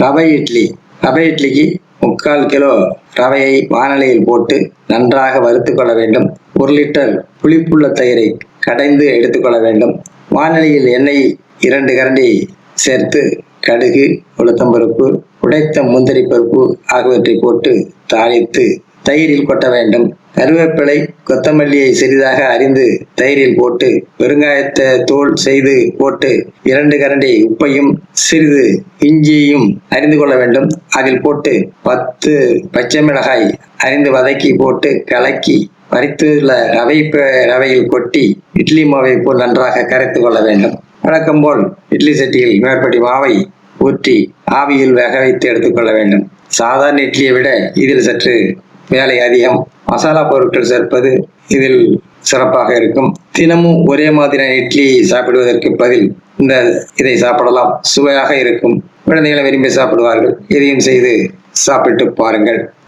ரவை இட்லி. ரவை இட்லிக்கு முக்கால் கிலோ ரவையை வானலியில் போட்டு நன்றாக வறுத்து கொள்ள வேண்டும். ஒரு லிட்டர் புளிப்புள்ள தயிரை கடைந்து எடுத்துக்கொள்ள வேண்டும். வானலியில் எண்ணெய் இரண்டு கரண்டி சேர்த்து கடுகு உளுத்தம்பருப்பு உடைத்த முந்திரி பருப்பு ஆகியவற்றை போட்டு தாளித்து தயிரில் கொட்ட வேண்டும். கருவேப்பிலை கொத்தமல்லியை சிறிதாக அரிந்து தயிரில் போட்டு பெருங்காயத்தை தூள் செய்து போட்டு இரண்டு கரண்டி உப்பையும் சிறிது இஞ்சியையும் அறிந்து கொள்ள வேண்டும். அதில் போட்டு பத்து பச்சை மிளகாய் அரிந்து வதக்கி போட்டு கலக்கி பறித்துள்ள ரவை ரவையில் கொட்டி இட்லி மாவை போல் நன்றாக கரைத்து கொள்ள வேண்டும். வழக்கம் போல் இட்லி சட்டியில் மேற்படி மாவை ஊற்றி ஆவியில் வேக வைத்து எடுத்துக்கொள்ள வேண்டும். சாதாரண இட்லியை விட இதில் சற்று வேலை அதிகம் மசாலா பொருட்கள் சேர்ப்பது இதில் சிறப்பாக இருக்கும். தினமும் ஒரே மாதிரியான இட்லி சாப்பிடுவதற்கு பதில் இந்த இதை சாப்பிடலாம். சுவையாக இருக்கும். குழந்தைகளை விரும்பி சாப்பிடுவார்கள். இதையும் செய்து சாப்பிட்டு பாருங்கள்.